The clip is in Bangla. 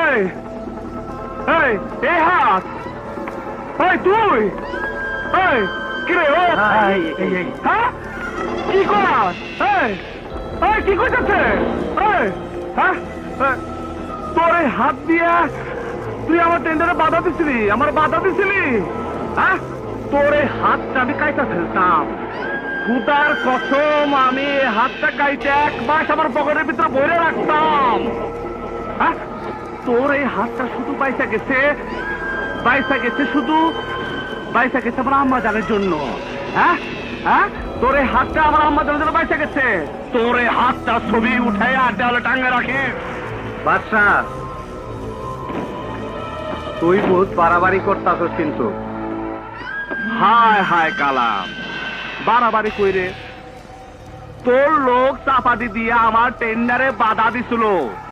এই এই এই হাত এই তুই এই কি ও। হ্যাঁ কি করাস এই এই কি করতেছে এই হ্যাঁ তোর এই হাত দিয়া তুই আমার টেন্ডারে বাধা দিছিলি আমার বাধা দিছিলি! হ্যাঁ তোর এই হাতটা আমি কাইটা ফেলতাম। খুদার কসম আমি হাতটা কাইতে এক মাস আমার পকেটের ভিতরে বইরে রাখতাম। তোর এই হাতটা শুধু পয়সা গেছে পয়সা গেছে শুধু পয়সা গেছে আমার আম্মা জানের জন্য। হ্যাঁ? হ্যাঁ? তোর এই হাতটা আমার আম্মা জানের জন্য গেছে। তোর এই হাতটা ছবি আর দেওয়ালে টাঙ্গে রাখে। তুই বহুত বাড়াবাড়ি করতাছস কিন্তু। হায় হায় কালাম। বাড়াবাড়ি কইরে। তোর লোক চাপাতি দিয়ে আমার টেন্ডারে বাধা দিছিল।